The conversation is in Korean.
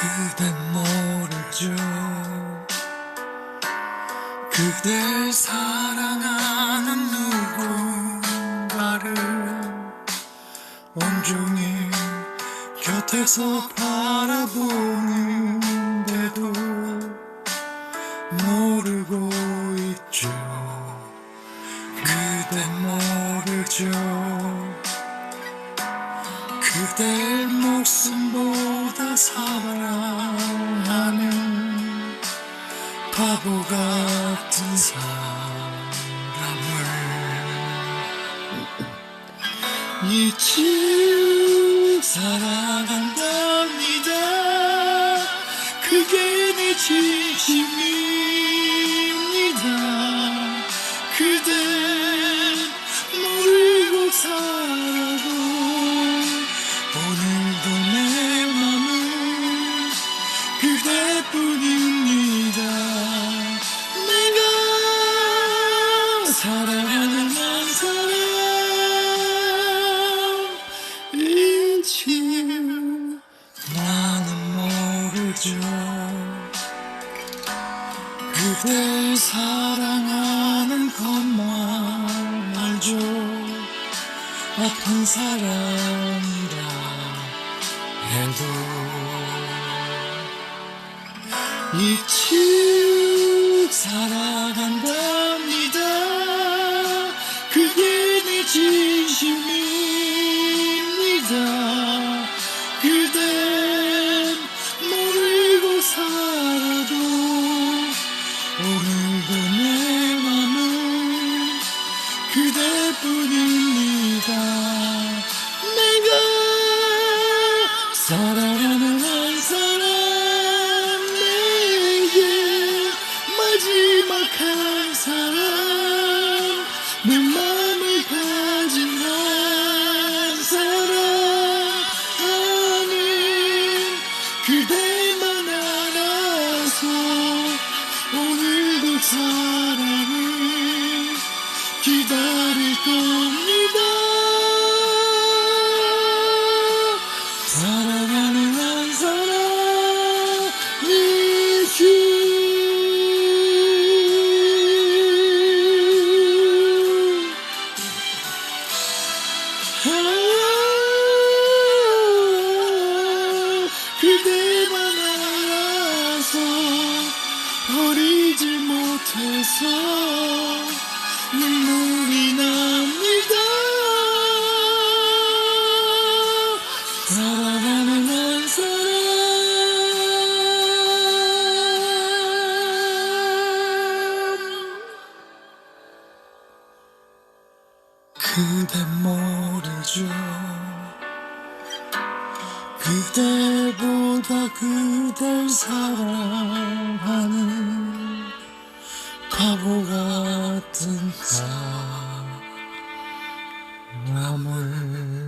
그댄 모르죠. 그댈 사랑하는 누군가를 온종일 곁에서 바라보는데도 모르고 있죠. 그댄 모르죠. 그댈 목숨 보 다 사랑하는 바보 같은 사람을 잊지 사랑한 사랑하는 한 사람인지 나는 모르죠. 그댈 사랑하는 것만 알죠. 아픈 사람이라 해도 잊지 사랑하는 한 사람 내게 마지막 한 사람 내 맘을 가진 한 사람 아는 그대만 알아서 오늘도 사랑을 기다릴 겁니다 아, 그대만 알아서 버리지 못해서 눈물이 납 그대 모르죠 그대보다 그댈 사랑하는 바보 같은 사람을